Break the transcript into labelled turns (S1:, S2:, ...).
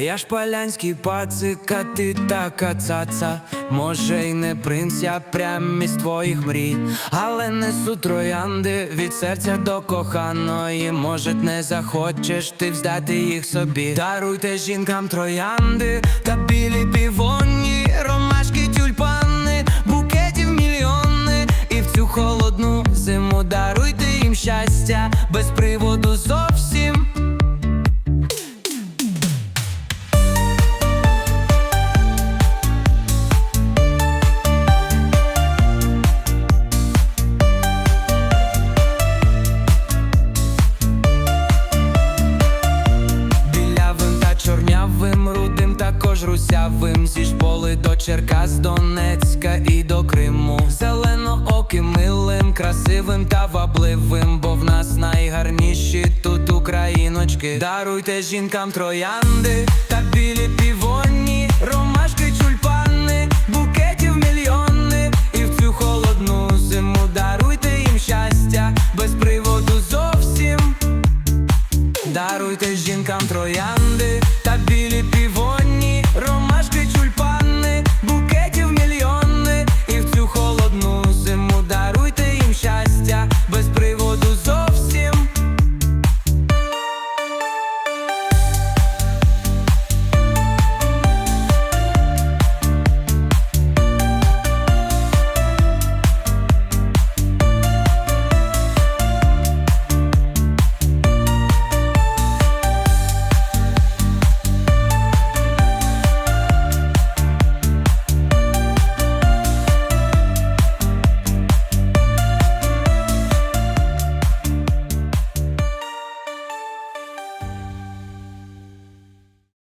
S1: я ж полянський пацик, а ти така цаца. Може, й не принц, я прям із твоїх мрій, але несу троянди від серця до коханої. Може, не захочеш ти вздати їх собі. Даруйте жінкам троянди та білі півоні, ромашки, тюльпани, букетів мільйони. І в цю холодну зиму даруйте їм щастя без також русявим Зі шполи до Черкас, Донецька і до Криму. Зелено-оким, милим, красивим та вабливим Бо в нас найгарніші тут україночки. Даруйте жінкам троянди та білі півоні Ромашки, чульпани, букетів мільйони. І в цю холодну зиму даруйте їм щастя без приводу зовсім. Даруйте жінкам троян